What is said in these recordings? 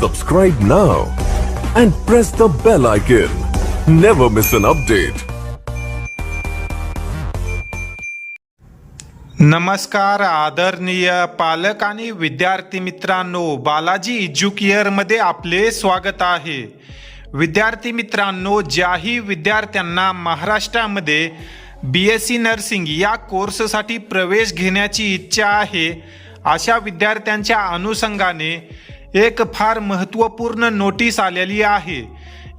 Subscribe now and press the bell icon. Never miss an update. नमस्कार आदरणीय पालक आणि विद्यार्थी मित्रांनो बालाजी एज्युकेअरमध्ये आपले स्वागत आहे विद्यार्थी मित्रांनो ज्याही विद्यार्थ्यांना महाराष्ट्रामध्ये बी एस सी नर्सिंग या कोर्ससाठी प्रवेश घेण्याची इच्छा आहे अशा विद्यार्थ्यांच्या अनुषंगाने एक फार महत्त्वपूर्ण नोटीस आलेली आहे.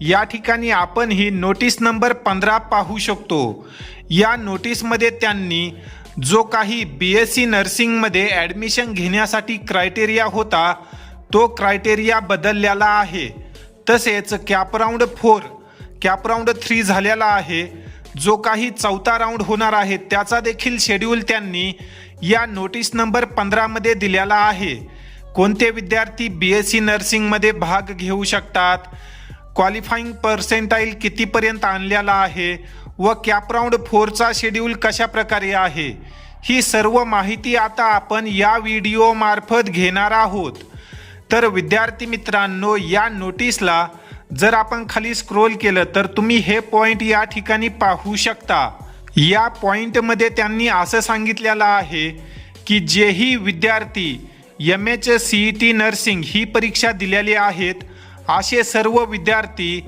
या ठिकाणी आपण ही नोटीस नंबर पंधरा पाहू शकतो. या नोटीसमध्ये त्यांनी जो काही बी एस सी नर्सिंगमध्ये ॲडमिशन घेण्यासाठी क्रायटेरिया होता तो क्रायटेरिया बदललेला आहे. तसेच कॅपराऊंड फोर कॅपराऊंड थ्री झालेला आहे. जो काही चौथा राऊंड होणार आहे त्याचा देखील शेड्यूल त्यांनी या नोटीस नंबर पंधरामध्ये दिलेला आहे. कोणते विद्यार्थी बी एस सी नर्सिंगमध्ये भाग घेऊ शकतात? क्वालिफाईंग पर्सेंटाईल कितीपर्यंत आणलेला आहे? व कॅपराऊंड फोरचा शेड्यूल कशा प्रकारे आहे? ही सर्व माहिती आता आपण या व्हिडिओमार्फत घेणार आहोत. तर विद्यार्थी मित्रांनो या नोटीसला जर आपण खाली स्क्रोल केलं तर तुम्ही हे पॉईंट या ठिकाणी पाहू शकता. या पॉईंटमध्ये त्यांनी असं सांगितलेलं आहे की जेही विद्यार्थी M H C E T nursing ही परीक्षा दिलेली आहेत. असे सर्व विद्यार्थी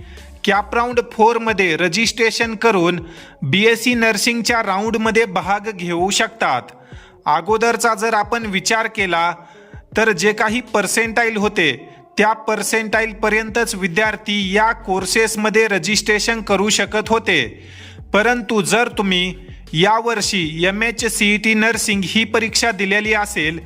कॅपराऊंड फोरमध्ये रजिस्ट्रेशन करून बी एस सी नर्सिंगच्या राऊंडमध्ये भाग घेऊ शकतात. अगोदरचा जर आपण विचार केला तर जे काही पर्सेंटाईल होते त्या पर्सेंटाईलपर्यंतच विद्यार्थी या कोर्सेसमध्ये रजिस्ट्रेशन करू शकत होते. परंतु जर तुम्ही यावर्षी M H C E T nursing ही परीक्षा दिलेली असेल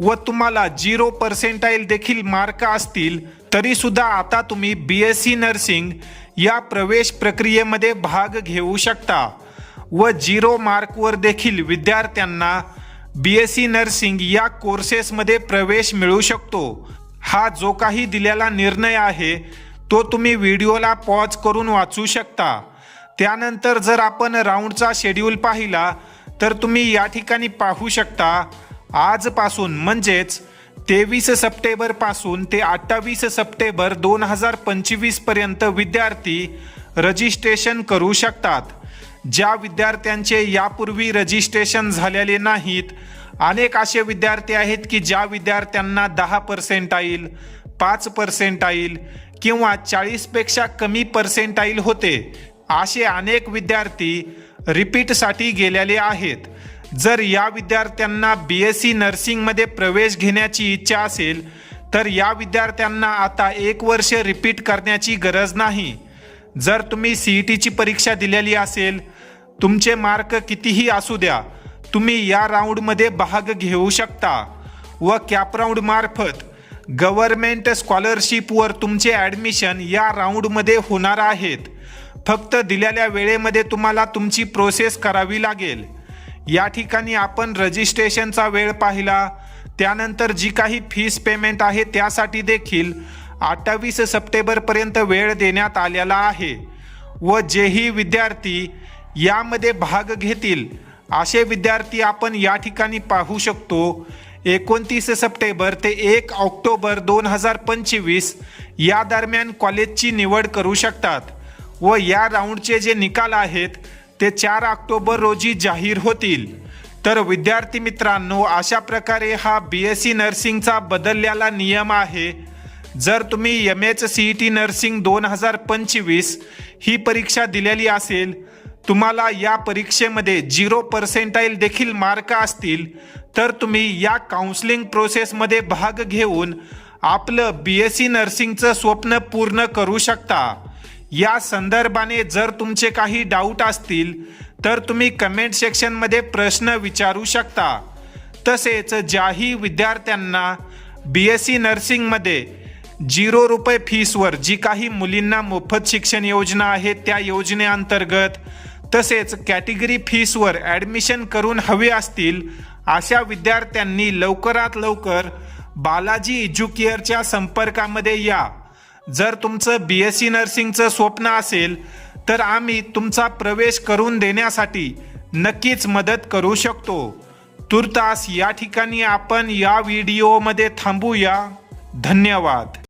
व तुम्हाला झिरो पर्सेंटाईल देखील मार्क असतील तरीसुद्धा आता तुम्ही बी एस सी नर्सिंग या प्रवेश प्रक्रियेमध्ये भाग घेऊ शकता व झिरो मार्कवर देखील विद्यार्थ्यांना बी एस सी नर्सिंग या कोर्सेसमध्ये प्रवेश मिळू शकतो. हा जो काही दिलेला निर्णय आहे तो तुम्ही व्हिडिओला पॉज करून वाचू शकता. त्यानंतर जर आपण राऊंडचा शेड्यूल पाहिला तर तुम्ही या ठिकाणी पाहू शकता आजपासून म्हणजेच तेवीस सप्टेंबरपासून ते अठ्ठावीस सप्टेंबर दोन हजार पंचवीसपर्यंत विद्यार्थी रजिस्ट्रेशन करू शकतात. ज्या विद्यार्थ्यांचे यापूर्वी रजिस्ट्रेशन झालेले नाहीत अनेक असे विद्यार्थी आहेत की ज्या विद्यार्थ्यांना दहा पर्सेंटाईल पाच पर्सेंटाईल किंवा चाळीसपेक्षा कमी पर्सेंटाईल होते. असे अनेक विद्यार्थी रिपीटसाठी गेलेले आहेत. जर या विद्यार्थ्यांना बी एस सी नर्सिंगमध्ये प्रवेश घेण्याची इच्छा असेल तर या विद्यार्थ्यांना आता एक वर्ष रिपीट करण्याची गरज नाही. जर तुम्ही सी ई टीची परीक्षा दिलेली असेल तुमचे मार्क कितीही असू द्या तुम्ही या राऊंडमध्ये भाग घेऊ शकता. व कॅप राऊंडमार्फत गव्हर्मेंट स्कॉलरशिपवर तुमचे ॲडमिशन या राऊंडमध्ये होणार आहेत. फक्त दिलेल्या वेळेमध्ये तुम्हाला तुमची प्रोसेस करावी लागेल. या ठिकाणी आपण रजिस्ट्रेशनचा वेळ पाहिला. त्यानंतर जी काही फीस पेमेंट आहे त्यासाठी देखील अठ्ठावीस सप्टेंबरपर्यंत वेळ देण्यात आलेला आहे. व जेही विद्यार्थी यामध्ये भाग घेतील असे विद्यार्थी आपण या ठिकाणी पाहू शकतो. एकोणतीस सप्टेंबर ते एक ऑक्टोबर दोन हजार पंचवीस या दरम्यान कॉलेजची निवड करू शकतात. व या राऊंडचे जे निकाल आहेत ते चार ऑक्टोबर रोजी जाहीर होतील. तर विद्यार्थी मित्रांनो अशा प्रकारे हा बी एस सी नर्सिंगचा बदललेला नियम आहे. जर तुम्ही M H C E T nursing दोन हजार पंचवीस ही परीक्षा दिलेली असेल तुम्हाला या परीक्षेमध्ये झिरो पर्सेंटाईल देखील मार्क असतील तर तुम्ही या काउन्सिलिंग प्रोसेसमध्ये भाग घेऊन आपलं बी एस सी नर्सिंगचं स्वप्न पूर्ण करू शकता. या संदर्भाने जर तुमचे काही डाऊट असतील तर तुम्ही कमेंट सेक्शनमध्ये प्रश्न विचारू शकता. तसेच ज्याही विद्यार्थ्यांना बी एस सी नर्सिंगमध्ये झिरो रुपये फीसवर जी काही मुलींना मोफत शिक्षण योजना आहे त्या योजनेअंतर्गत तसेच कॅटेगरी फीसवर ॲडमिशन करून हवे असतील अशा विद्यार्थ्यांनी लवकरात लवकर बालाजी एज्युकेअरच्या संपर्कामध्ये या. जर तुमचं बी एस सी नर्सिंगचं स्वप्न असेल तर आम्ही तुमचा प्रवेश करून देण्यासाठी नक्कीच मदत करू शकतो. तुर्तास या ठिकाणी आपण या व्हिडिओमध्ये थांबूया. धन्यवाद.